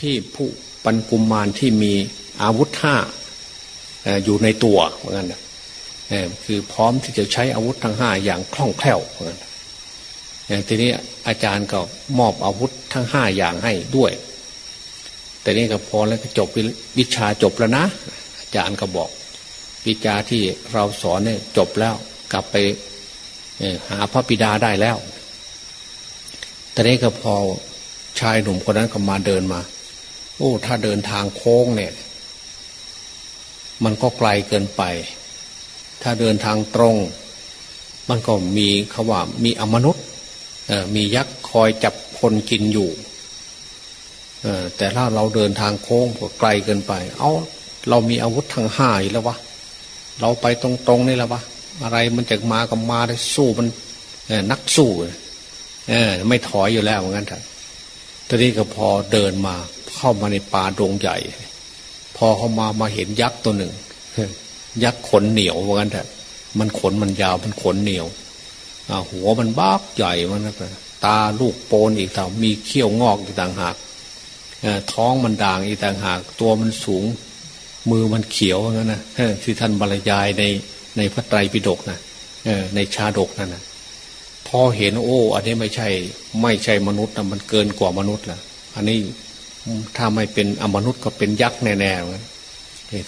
พี่ผู้ปันกุมมารที่มีอาวุธห้าอยู่ในตัวเหมือนกันนะคือพร้อมที่จะใช้อาวุธทั้งห้าอย่างคล่องแคล่วเหมือนกันเอ่อทีนี้อาจารย์ก็มอบอาวุธทั้งห้าอย่างให้ด้วย แต่นี่ก็พอแล้วก็จบวิชาจบแล้วนะ อาจารย์ก็บอก วิชาที่เราสอนเนี่ยจบแล้วกลับไปหาพระบิดาได้แล้วแต่นี้ก็พอชายหนุ่มคนนั้นก็มาเดินมา โอ้ถ้าเดินทางโค้งเนี่ย มันก็ไกลเกินไป ถ้าเดินทางตรง มันก็มีคาว่ามีอมนุษย์มียักษ์คอยจับคนกินอยู่แต่ถ้าเราเดินทางโค้งก็ไกลเกินไป เอาเรามีอาวุธทางห้าอยู่แล้ววะเราไปตรงๆนี่แล้ววะอะไรมันจะมากับมาได้สู้มันนักสู้ไม่ถอยอยู่แล้วเหมือนกันเถอะตอนนี้ก็พอเดินมา เข้ามาในป่าดงใหญ่ พอเขามามาเห็นยักษ์ตัวหนึ่งยักษ์ขนเหนียวเหมือนกันเถอะมันขนมันยาวมันขนเหนียวอหัวมันบ้าใหญ่มันนะตาลูกโปนอีกต่างมีเขี้ยวงอกอีกต่างหากอท้องมันด่างอีกต่างหาก ตัวมันสูง มือมันเขียวเหมือนกันนะที่ท่านบรรยายในในพระไตรปิฎกนะเอในชาดกนั่นนะพอเห็นโอ้ อันนี้ไม่ใช่ ไม่ใช่มนุษย์นะมันเกินกว่ามนุษย์ละอันนี้ ถ้าไม่เป็นอมนุษย์ก็เป็นยักษ์แน่ๆเหมือนกัน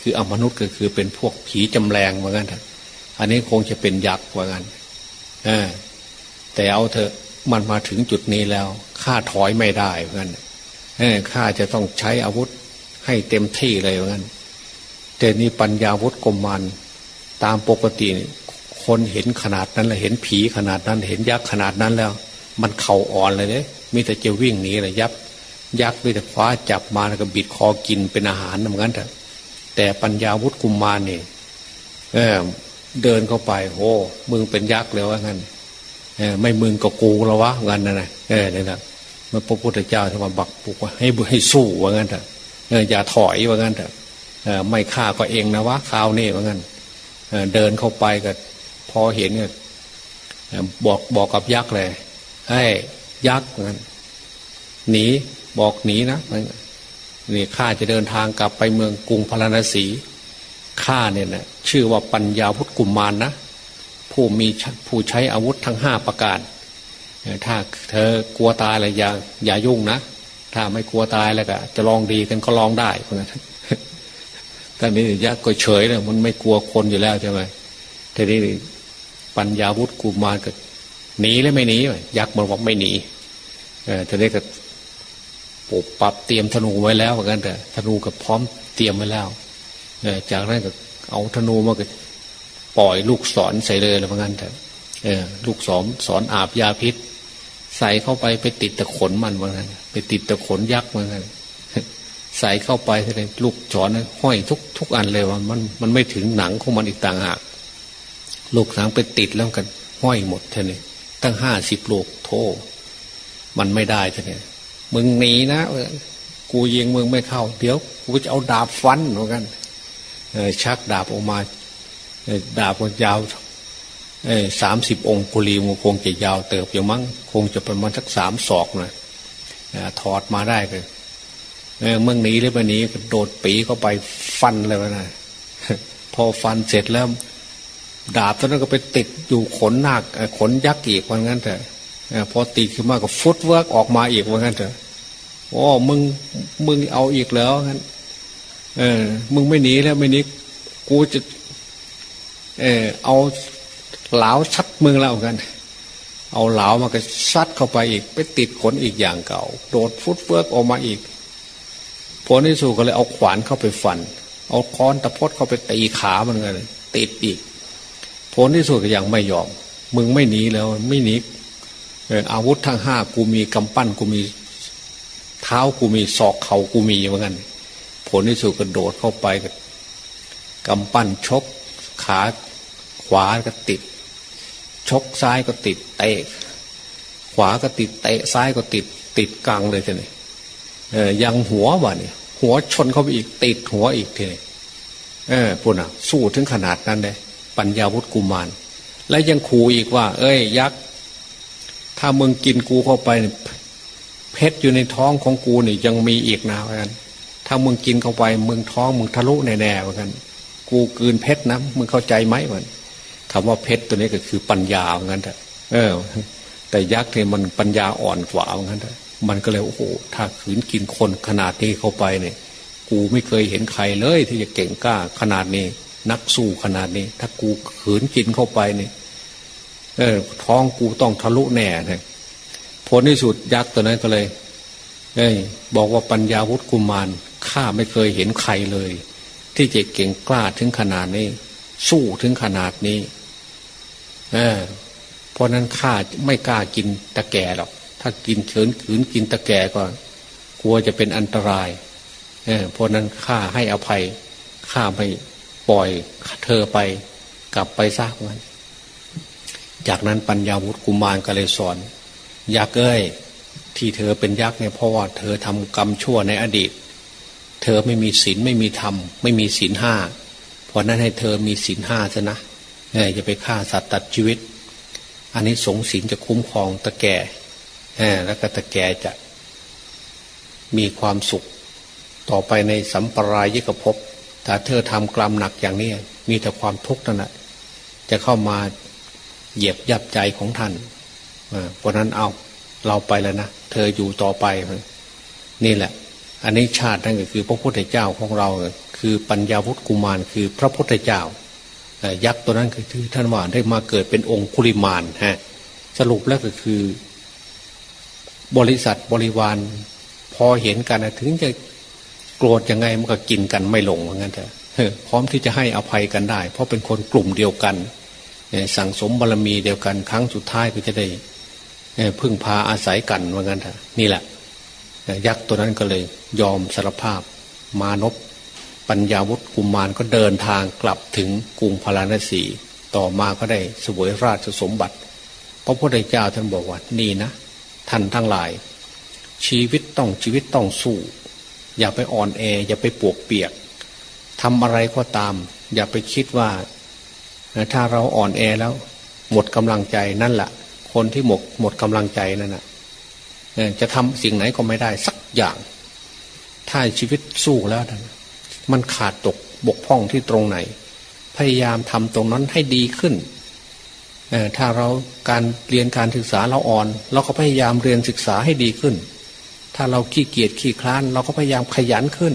คืออมนุษย์ก็คือเป็นพวกผีจำแรงเหมือนกันเถอะอันนี้คงจะเป็นยักษ์เหมือนกันแต่เอาเถอะมันมาถึงจุดนี้แล้วข้าถอยไม่ได้เหมือนกันข้าจะต้องใช้อาวุธให้เต็มที่เลยเหมือนกันแต่นี่ปัญญาวุธกมมันตามปกติคนเห็นขนาดนั้นแล้วเห็นผีขนาดนั้น เห็นยักษ์ขนาดนั้นแล้ว มันเข่าอ่อนเลยเนี่ยมีแต่จะวิ่งหนีเลยยับ ยักษ์มีแต่คว้าจับมาแล้วก็บิดคอกินเป็นอาหารเหมือนกันแต่ปัญญาวุฒิกุมมารเนี่ยเออเดินเข้าไปโอ้มึงเป็นยักษ์เลยว่างั้นเออไม่มึงก็กูแล้ววะงั้นนะนะเออเนี่ยนะมื่อพระพุทธเจ้าท่านมาบักปลุกว่าให้ให้สู้ว่างั้นเถอะเอออย่าถอยว่างั้นเถอะเออไม่ฆ่าก็เองนะวะคราวนี้ว่างั้นเออเดินเข้าไปก็พอเห็นเนี่ยบอกบอกกับยักษ์เลยให้ยักษ์งั้นหนี บอกหนีนะนี่ข้าจะเดินทางกลับไปเมืองกรุงพาราณสีข้าเนี่ยนะชื่อว่าปัญญาพุทธกุมมารนนะผู้มีผู้ใช้อาวุธทั้งห้าประการถ้าเธอกลัวตายอะไรอย่าอย่ายุ่งนะถ้าไม่กลัวตายแล้วก็จะลองดีกันก็ลองได้เพราะงั้นแต่นี่ยักษ์ก็เฉยเลยมันไม่กลัวคนอยู่แล้วใช่ไหมทีนี้ปัญญาวุฒิกูมารก็หนีแล้วไม่หนียักษ์มันบอกไม่หนีเออทีนี้ก็ ปบปรับเตรียมธนูไว้แล้วเหมือนกันแต่ธนูก็พร้อมเตรียมไว้แล้วเอจากนั้นก็เอาธนูมาก็ปล่อยลูกศรใส่เลยแล้วเหมือนกันแต่เออลูกศรสอนอาบยาพิษ ใส่เข้าไปไปติดตะขนมันเหมือนกันไปติดตะขนยักษ์เหมือนกันใส่เข้าไปเลยลูกศรห้อยทุกทุกอันเลยว่ามันมันไม่ถึงหนังของมันอีกต่างหากลูกหนังไปติดแล้วกัน ห้อยหมดเท่านี้ตั้งห้าสิบลูกโทมันไม่ได้เท่านี้ มึงหนีนะกูยิงมึงไม่เข้า เดี๋ยวกูจะเอาดาบฟันเหมือนกันชักดาบออกมาดาบมันยาวสามสิบองคุลีมันคงจะยาวเติบอย่างมั้งคงจะประมาณสักสามศอกนะถอดมาได้เลยเมื่อหนีเลยวันนี้โดดปีเข้าไปฟันเลยวนะพอฟันเสร็จแล้ว ดาบตอนนั้นก็ไปติดอยู่ขนนาคขนยักษ์อีกว่างั้นเถอะ พอติดขึ้นมาก็ฟุตเวิร์กออกมาอีกว่างั้นเถอะโอ้มึงมึงเอาอีกแล้วงั้นเออ มึงไม่หนีแล้วไม่หนีกูจะ เออเอาเหลาชัดมึงแล้วกัน เอาเหลามาก็ซัดเข้าไปอีก ไปติดขนอีกอย่างเก่า โดดฟุตเวิร์กออกมาอีกผลที่สุดก็เลยเอาขวานเข้าไปฟัน เอาค้อนตะพดเข้าไปตีขามันเลยติดอีก ผลที่สุดก็ยังไม่ยอม มึงไม่หนีแล้วไม่หนี อาวุธทั้งห้ากูมีกำปั้นกูมีเท้ากูมีศอกเข่ากูมีเหมือนกันผลที่สุดก็โดดเข้าไปกกำปั้นชก ขาขวาก็ติด ชกซ้ายก็ติดเตะขวาก็ติดเตะซ้ายก็ติด ติดกลางเลยทีนี้เออยังหัววะเนี่ยหัวชนเข้าไปอีกติดหัวอีกทีนี้เออพูดอะสู้ถึงขนาดนั้นเลยปัญญาวุฒิกุมาร และยังขู่อีกว่า เอ้ย ยักษ์ ถ้ามึงกินกูเข้าไปเพชรอยู่ในท้องของกูนี่ยังมีอีกนะเหมือนกันถ้ามึงกินเข้าไปมึงท้องมึงทะลุแน่ๆเหมือนกัน กูกืนเพชรนะมึงเข้าใจไหมเหมือนคำว่าเพชรตัวนี้ก็คือปัญญาเหมือนกันเอะเออ แต่ยักษ์เนี่ยมันปัญญาอ่อนกว่าเหมือนกันมันก็เลยโอ้โหถ้าขืนกินคนขนาดนี้เข้าไปเนี่ย กูไม่เคยเห็นใครเลยที่จะเก่งกล้าขนาดนี้ นักสู้ขนาดนี้ ถ้ากูขืนกินเข้าไปเนี่ย เออ ท้องกูต้องทะลุแน่เลยผลที่สุดยักษ์ตัวนั้นก็เลย เอ้ยบอกว่าปัญญาวุฒิกุมารข้าไม่เคยเห็นใครเลย ที่จะเก่งกล้าถึงขนาดนี้ สู้ถึงขนาดนี้ เออเพราะนั้นข้าไม่กล้ากินตะแก่หรอก ถ้ากินเฉินขืนกินตะแก่ก็กลัวจะเป็นอันตราย เออเพราะนั้นข้าให้อภัยข้าไม่ปล่อยเธอไป กลับไปซะมัน จากนั้นปัญญาวุฒิกุมารก็เลยสอนยักษ์เอ้ยที่เธอเป็นยักษ์เนี่ยเพราะว่าเธอทำกรรมชั่วในอดีต เธอไม่มีศีลไม่มีธรรม ไม่มีศีลห้าเพราะนั้นให้เธอมีศีลห้าซะนะเอออย่าไปฆ่าสัตว์ตัดชีวิต อันนี้สงศีลจะคุ้มครองตะแก่แล้วก็ตะแก่จะมีความสุข ต่อไปในสัมปรายยิกภพถ้าเธอทำกรรมหนักอย่างนี้มีแต่ความทุกข์นั่นแหละจะเข้ามา เหยียบยับใจของท่านเออเพราะนั้นเอาเราไปแล้วนะเธออยู่ต่อไปนี่แหละ อันนี้ชาตินั่นก็คือ พระพุทธเจ้าของเราคือปัญญาวุฒิกุมารคือพระพุทธเจ้ายักษ์ตัวนั้นคือท่านว่าได้มาเกิดเป็นองค์คุลิมานฮะสรุปแล้วก็คือ บริษัทบริวาร พอเห็นกันนะถึงจะโกรธยังไงมันก็กินกันไม่ลงเหมือนกันเถอะพร้อมที่จะให้อภัยกันได้ เพราะเป็นคนกลุ่มเดียวกัน สั่งสมบารรมีเดียวกันครั้งสุดท้ายก็จะได้พึ่งพาอาศัยกันว่างั้นเถอะนี่แหละ ยักษ์ตัวนั้นก็เลยยอมสารภาพ มานพปัญญาวุฒิกุมารก็เดินทางกลับถึงกรุงพาราณสี ต่อมาก็ได้สวยราชสมบัติ พระพุทธเจ้าท่านบอกว่านี่นะ ท่านทั้งหลาย ชีวิตต้องชีวิตต้องสู้ อย่าไปอ่อนแอ อย่าไปปวกเปียกทำอะไรก็ตาม อย่าไปคิดว่า ถ้าเราอ่อนแอแล้ว หมดกำลังใจนั่นแหละคนที่หมดหมดกำลังใจนั่นนะจะทำสิ่งไหนก็ไม่ได้สักอย่าง ถ้าชีวิตสู้แล้วมันขาดตกบกพร่องที่ตรงไหน พยายามทำตรงนั้นให้ดีขึ้นถ้าเราการเรียนการศึกษาเราอ่อน เราก็พยายามเรียนศึกษาให้ดีขึ้น ถ้าเราขี้เกียจขี้คลาน เราก็พยายามขยันขึ้น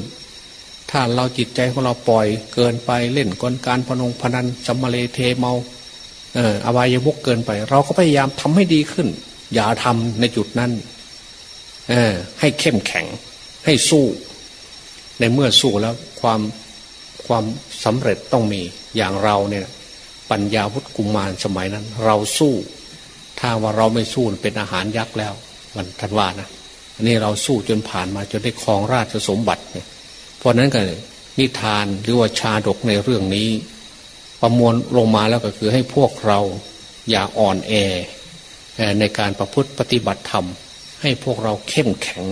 ถ้าเราจิตใจของเราปล่อยเกินไปเล่นกลการพนงพนันสัมมาเลเทเมาเอออบายมุกเกินไป เราก็พยายามทำให้ดีขึ้น อย่าทำในจุดนั้นเออให้เข้มแข็ง ให้สู้ ในเมื่อสู้แล้วความความสำเร็จต้องมีอย่างเราเนี่ย ปัญญาวุฒิกุมารสมัยนั้น เราสู้ ถ้าว่าเราไม่สู้เป็นอาหารยักษ์แล้ว มันทันว่านะอันนี้เราสู้จนผ่านมาจนได้ครองราชสมบัติเนี่ย ราะนั้นก็นิทานหรือว่าชาดกในเรื่องนี้ ประมวลลงมาแล้วก็คือให้พวกเราอย่าอ่อนแอในการประพฤติปฏิบัติธรรม ให้พวกเราเข้มแข็ง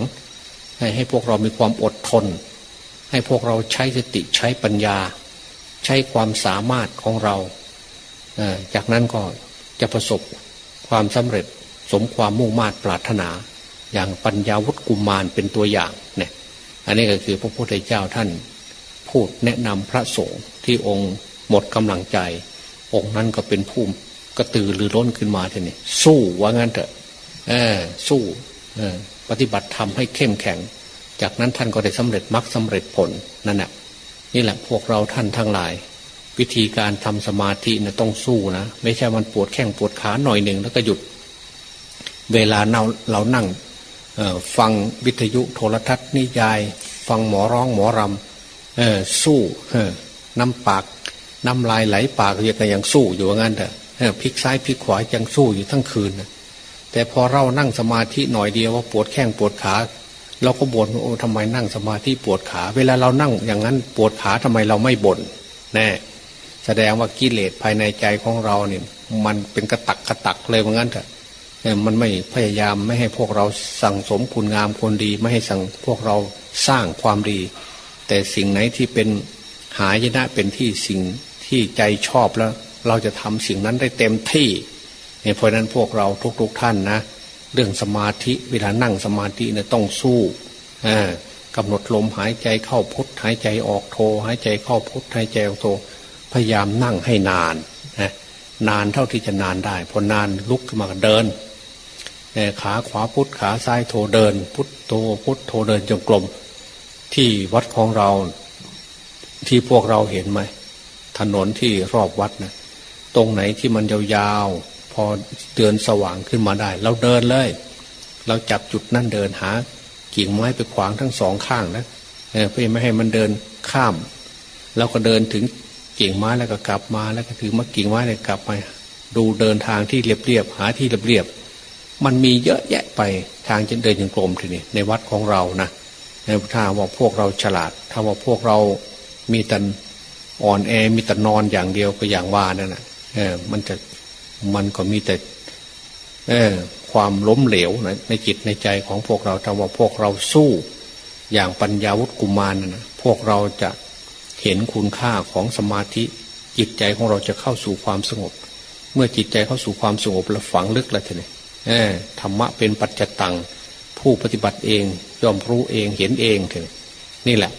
ให้ให้พวกเรามีความอดทน ให้พวกเราใช้สติใช้ปัญญา ใช้ความสามารถของเราจากนั้นก็จะประสบความสำเร็จสมความมุ่งมา่ปรารถนา อย่างปัญญาวุฒิกุมมารเป็นตัวอย่าง อันนี้ก็คือพระพุทธเจ้าท่านพูดแนะนำพระสงฆ์ที่องค์หมดกำลังใจ องค์นั้นก็เป็นผู้กระตือรือร้นขึ้นมาทีนี้สู้ว่างั้นเถอะเออสู้เออปฏิบัติธรรมให้เข้มแข็ง จากนั้นท่านก็ได้สำเร็จมรรคสาเร็จผลนั่นแหละนี่แหละพวกเราท่านทั้งหลาย วิธีการทำสมาธินะต้องสู้นะ ไม่ใช่มันปวดแข้งปวดขาหน่อยหนึ่งแล้วก็หยุด เวลาเราเรานั่ง ฟังวิทยุโทรทัศน์นิยาย ฟังหมอร้องหมอรำสู้น้ำปากน้ำลายไหลปากเรียกยังสู้อยู่งั้นเถอะพลิกซ้ายพลิกขวายังสู้อยู่ทั้งคืนแต่พอเรานั่งสมาธิหน่อยเดียวว่าปวดแข้งปวดขา เราก็บ่นโอ้ทำไมนั่งสมาธิปวดขา เวลาเรานั่งอย่างนั้นปวดขาทำไมเราไม่บ่นแน่แสดงว่ากิเลสภายในใจของเราเนี่ยมันเป็นกระตักกระตักเลยว่างั้นเถอะ มันไม่พยายามไม่ให้พวกเราสั่งสมคุณงามคนดี ไม่ให้สั่งพวกเราสร้างความดี แต่สิ่งไหนที่เป็นหายนะเป็นที่สิ่งที่ใจชอบแล้ว เราจะทำสิ่งนั้นได้เต็มที่เพราะนั้นพวกเราทุกๆทท่านนะเรื่องสมาธิเวลานั่งสมาธิเนี่ยต้องสู้กำหนดลมหายใจเข้าพุทหายใจออกโทหายใจเข้าพุทหายใจออกโทพยายามนั่งให้นานนานเท่าที่จะนานได้พอนานลุกขึ้นมาเดิน ขาขวาพุทขาซ้ายโทเดิน พุทโทพุทโทเดินจงกรมที่วัดของเรา ที่พวกเราเห็นไหมถนนที่รอบวัดนะตรงไหนที่มันยาวๆพอเดือนสว่างขึ้นมาได้ เราเดินเลย เราจับจุดนั่นเดินหากิ่งไม้ไปขวางทั้งสองข้างนะเพื่อไม่ให้มันเดินข้ามแล้วก็เดินถึงกิ่งไม้แล้วก็กลับมาแล้วก็ถือมากิ่งไม้เลยกลับมาดูเดินทางที่เรียบๆหาที่เรียบๆ มันมีเยอะแยะไปทางเดินยังกลมทีนี้ในวัดของเรานะในถ้าว่าพวกเราฉลาด ถ้าว่าพวกเรามีแต่อ่อนแอมีแต่นอนอย่างเดียวก็อย่างว่านั่นนะเออมันจะมันก็มีแต่เออความล้มเหลวนะในจิตในใจของพวกเราถ้าว่าพวกเราสู้อย่างปัญญาวุฒิกุมารนะนะพวกเราจะเห็นคุณค่าของสมาธิ จิตใจของเราจะเข้าสู่ความสงบ เมื่อจิตใจเข้าสู่ความสงบแล้วฝังลึกแล้วทีนี้ ธรรมะเป็นปัจจตัง ผู้ปฏิบัติเองย่อมรู้เองเห็นเองทีนี้นี่แหละ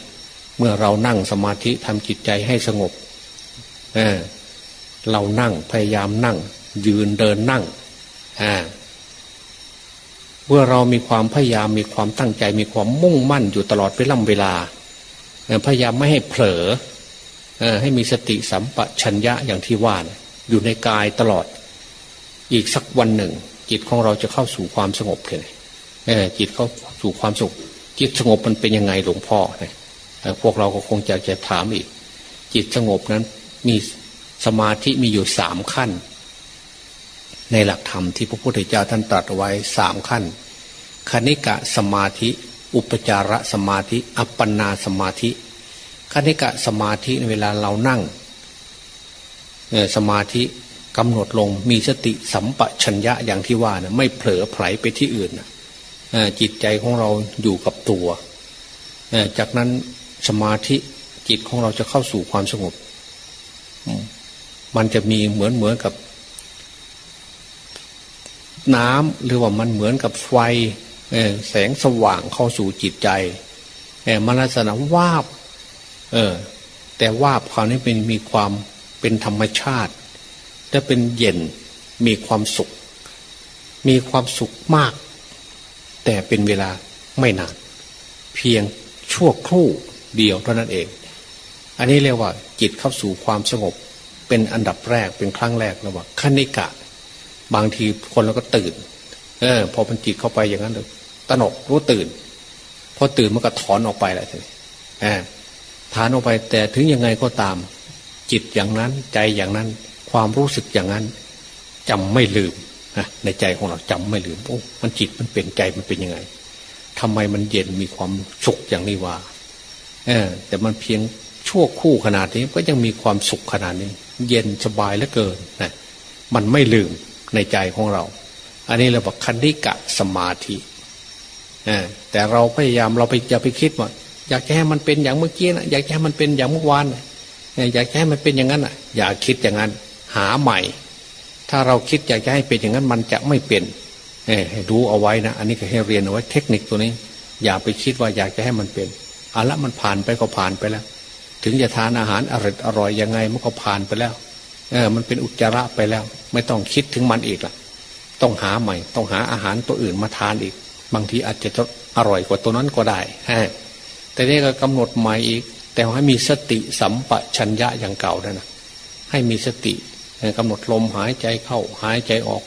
เมื่อเรานั่งสมาธิทำจิตใจให้สงบเเรานั่งพยายามนั่ง ยืนเดินนั่งเมื่อเรามีความพยายามมีความตั้งใจมีความมุ่งมั่นอยู่ตลอดเวลาเวลาพยายามไม่ให้เผลอเออให้มีสติสัมปชัญญะอย่างที่ว่านะอยู่ในกายตลอด อีกสักวันหนึ่ง จิตของเราจะเข้าสู่ความสงบเลยจิตเข้าสู่ความสุข จิตสงบมันเป็นยังไงหลวงพ่อเนี่ยพวกเราก็คงจะจะถามอีก จิตสงบนั้นมีสมาธิมีอยู่สามขั้น ในหลักธรรมที่พระพุทธเจ้าท่านตรัสไว้สามขั้น คณิกะสมาธิ อุปจารสมาธิ อัปปนาสมาธิ คณิกะสมาธิเวลาเรานั่งสมาธิ กำหนดลงมีสติสัมปชัญญะอย่างที่ว่านะไม่เผลอไผลไปที่อื่นนะจิตใจของเราอยู่กับตัว จากนั้นสมาธิจิตของเราจะเข้าสู่ความสงบ มันจะมีเหมือนเหมือนกับ น้ำหรือว่ามันเหมือนกับไฟแสงสว่างเข้าสู่จิตใจมันลักษณะวาบ เออ แต่วาบคราวนี้เป็นมีความเป็นธรรมชาติ และเป็นเย็นมีความสุข มีความสุขมาก แต่เป็นเวลาไม่นาน เพียงชั่วครู่เดียวเท่านั้นเอง อันนี้เรียกว่า จิตเข้าสู่ความสงบ เป็นอันดับแรกเป็นครั้งแรกแล้วว่าคณิกะ บางทีคนเราก็ตื่น เออ พอมันจิตเข้าไปอย่างนั้นเลยตระหนกรู้ตื่นพอตื่นมันก็ถอนออกไปแหละทีนี้เออถอนออกไปแต่ถึงยังไงก็ตาม จิตอย่างนั้นใจอย่างนั้น ความรู้สึกอย่างนั้นจำไม่ลืมนะในใจของเราจำไม่ลืมโอ้มันจิตมันเป็นใจมันเป็นยังไงทำไมมันเย็นมีความสุขอย่างนี้ว่าเออแต่มันเพียงชั่วคู่ขนาดนี้ก็ยังมีความสุขขนาดนี้ เย็นสบายเหลือเกินนะมันไม่ลืมในใจของเรา อันนี้เราบอกคันธิกะสมาธิเออแต่เราพยายามเราไปอย่าไปคิดว่าอยากให้มันเป็นอย่างเมื่อกี้นะอยากให้มันเป็นอย่างเมื่อวานนะออยากให้มันเป็นอย่างนั้นอะ อย่าคิดอย่างนั้น หาใหม่ ถ้าเราคิดอยากจะให้เป็นอย่างนั้นมันจะไม่เป็นเออให้รู้เอาไว้นะ อันนี้ก็ให้เรียนเอาไว้เทคนิคตัวนี้ อย่าไปคิดว่าอยากจะให้มันเป็นอาละมันผ่านไปก็ผ่านไปแล้ว ถึงจะทานอาหารอร่อยอร่อยยังไงมันก็ผ่านไปแล้วเออมันเป็นอุจจาระไปแล้ว ไม่ต้องคิดถึงมันอีกละต้องหาใหม่ ต้องหาอาหารตัวอื่นมาทานอีก บางทีอาจจะอร่อยกว่าตัวนั้นก็ได้แต่นี่ก็กำหนดใหม่อีก แต่ให้มีสติสัมปชัญญะอย่างเก่าด้วยนะให้มีสติ กำหนดลมหายใจเข้าหายใจออก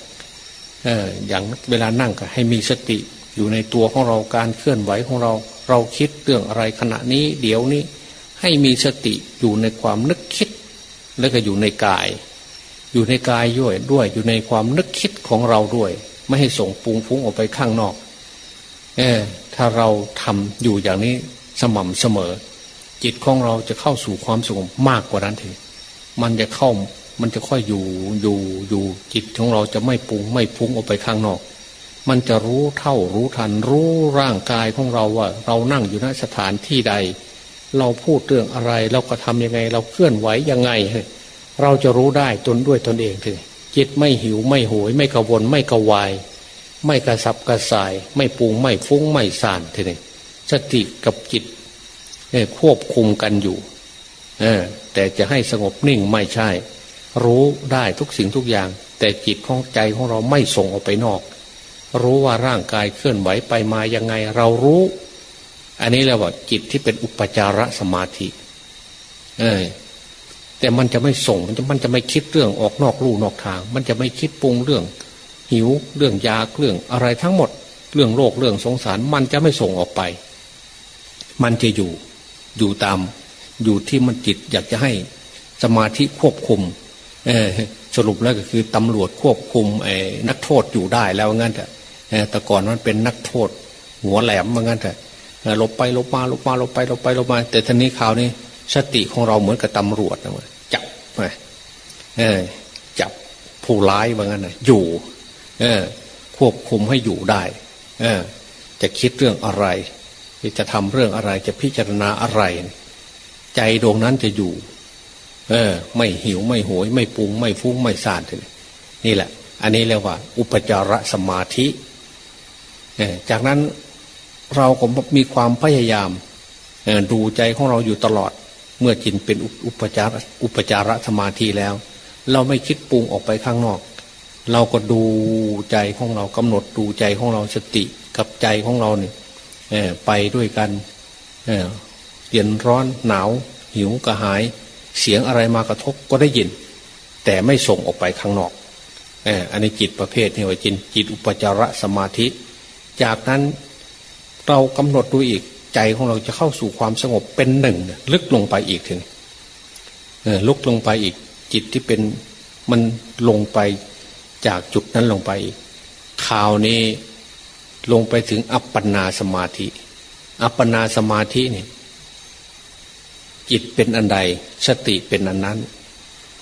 เออย่างเวลานั่งก็ให้มีสติอยู่ในตัวของเราการเคลื่อนไหวของเราเราคิดเรื่องอะไรขณะนี้เดี๋ยวนี้ให้มีสติอยู่ในความนึกคิด แล้วก็อยู่ในกาย อยู่ในกายด้วยด้วยอยู่ในความนึกคิดของเราด้วย ไม่ให้ส่งปุงฟุ้งออกไปข้างนอกเออถ้าเราทำอยู่อย่างนี้สม่ำเสมอ จิตของเราจะเข้าสู่ความสงบมากกว่านั้นทีมันจะเข้า มันจะค่อยอยู่อยู่อยู่จิตของเราจะไม่ปุงไม่ฟุ้งออกไปข้างนอก มันจะรู้เท่ารู้ทัน รู้ร่างกายของเราว่า เรานั่งอยู่ณสถานที่ใด เราพูดเรื่องอะไรเราก็ทำยังไง เราเคลื่อนไหวยังไง เราจะรู้ได้ตนด้วยตนเองเทีจิตไม่หิวไม่โหย ไม่กระวนไม่กระวาย ไม่กระสับกระส่าย ไม่ปรุงไม่ฟุ้งไม่ซ่านทีนี้สติกับจิตควบคุมกันอยู่แต่จะให้สงบนิ่งไม่ใช่ รู้ได้ทุกสิ่งทุกอย่าง แต่จิตของใจของเราไม่ส่งออกไปนอก รู้ว่าร่างกายเคลื่อนไหวไปมายังไงเรารู้ อันนี้เรียกว่าจิตที่เป็นอุปจารสมาธิ เออแต่มันจะไม่ส่งมันจะมันจะไม่คิดเรื่องออกนอกลู่นอกทาง มันจะไม่คิดปรุงเรื่อง หิวเรื่องยาเรื่องอะไรทั้งหมด เรื่องโรคเรื่องสงสาร มันจะไม่ส่งออกไป มันจะอยู่อยู่ตามอยู่ที่มันจิตอยากจะให้สมาธิควบคุม สรุปแล้วก็คือตำรวจควบคุมนักโทษอยู่ได้แล้วงั้นแต่แต่ก่อนมันเป็นนักโทษ หัวแหลมว่างั้นแต่ลบไปหลบมาหลบมาหลบไปหลบไปหลบมา แต่ทีนี้ข่าวนี้สติของเราเหมือนกับตำรวจนะจับไปเออจับผู้ร้ายว่างั้นนะอยู่เออควบคุมให้อยู่ได้ เออ จะคิดเรื่องอะไร จะทำเรื่องอะไรจะพิจารณาอะไร ใจดวงนั้นจะอยู่ เออ ไม่หิวไม่โหย ไม่ปรุงไม่ฟุ้งไม่ซ่านเลยนี่แหละ อันนี้เรียกว่า อุปจารสมาธิเออจากนั้นเราก็มีความพยายามดูใจของเราอยู่ตลอด เมื่อจินเป็นอุปจารอุปจารสมาธิแล้ว เราไม่คิดปรุงออกไปข้างนอก เราก็ดูใจของเรากำหนดดูใจของเราสติกับใจของเราเนี่ยไปด้วยกันเเย็นร้อนหนาว หิวกระหาย เสียงอะไรมากระทบก็ได้ยิน แต่ไม่ส่งออกไปข้างนอกอันนี้จิตประเภทนี่ว่าจิตจิตอุปจารสมาธิ จากนั้นเรากำหนดดูอีกใจของเราจะเข้าสู่ความสงบเป็นหนึ่ง ลึกลงไปอีกถึงลุกลงไปอีก จิตที่เป็นมันลงไปจากจุดนั้นลงไปอีกข่าวนี้ลงไปถึงอัปปนาสมาธิ อัปปนาสมาธินี่ จิตเป็นอันใดสติเป็นอันนั้น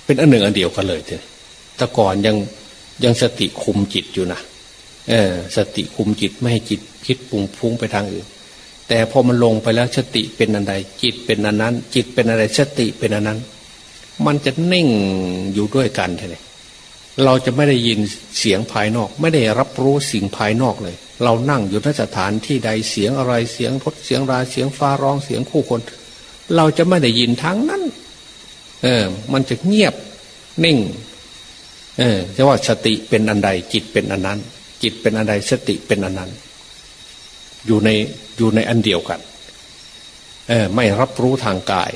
เป็นอันหนึ่งอันเดียวกันเลยเถอะแต่ก่อนยังยังสติคุมจิตอยู่นะเออสติคุมจิตไม่ให้จิตคิดปรุงฟุ้งไปทางอื่น แต่พอมันลงไปแล้วสติเป็นอันใด จิตเป็นอันนั้น จิตเป็นอะไรสติเป็นอันนั้น มันจะนิ่งอยู่ด้วยกันเลยเราจะไม่ได้ยินเสียงภายนอก ไม่ได้รับรู้สิ่งภายนอกเลย เรานั่งอยู่ในสถานที่ใดเสียงอะไรเสียงรถเสียงราเสียงฟ้าร้องเสียงคู่คน เราจะไม่ได้ยินทั้งนั้น เออ มันจะเงียบนิ่ง เออจะว่าสติเป็นอันใด จิตเป็นอันนั้น จิตเป็นอันใดสติเป็นอันนั้น อยู่ในอยู่ในอันเดียวกันเออไม่รับรู้ทางกาย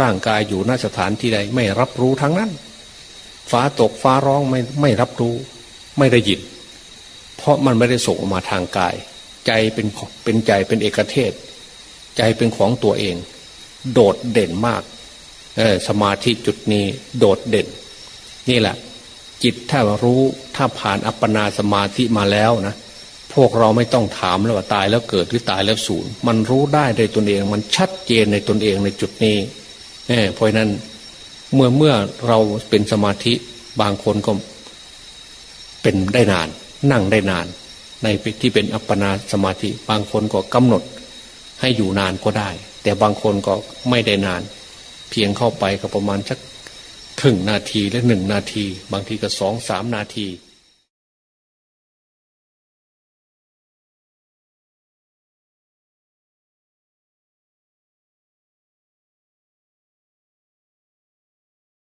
ร่างกายอยู่ณสถานที่ใด ไม่รับรู้ทั้งนั้น ฟ้าตกฟ้าร้องไม่ไม่รับรู้ ไม่ได้ยิน เพราะมันไม่ได้ส่งออกมาทางกาย ใจเป็นเป็นใจเป็นเอกเทศ ใจเป็นของตัวเอง โดดเด่นมากสมาธิจุดนี้โดดเด่น นี่แหละ จิตถ้ารู้ถ้าผ่านอัปปนาสมาธิมาแล้วนะพวกเราไม่ต้องถามแล้วว่าตายแล้วเกิดหรือตายแล้วสูญมันรู้ได้ในตนเอง มันชัดเจนในตนเองในจุดนี้เเพราะนั้นเมื่อเมื่อเราเป็นสมาธิบางคนก็เป็นได้นาน นั่งได้นาน ในที่เป็นอัปปนาสมาธิ บางคนก็กำหนดให้อยู่นานก็ได้ แต่บางคนก็ไม่ได้นาน เพียงเข้าไปก็ประมาณสักครึ่งนาทีและหนึ่งนาที บางทีก็สองสามนาที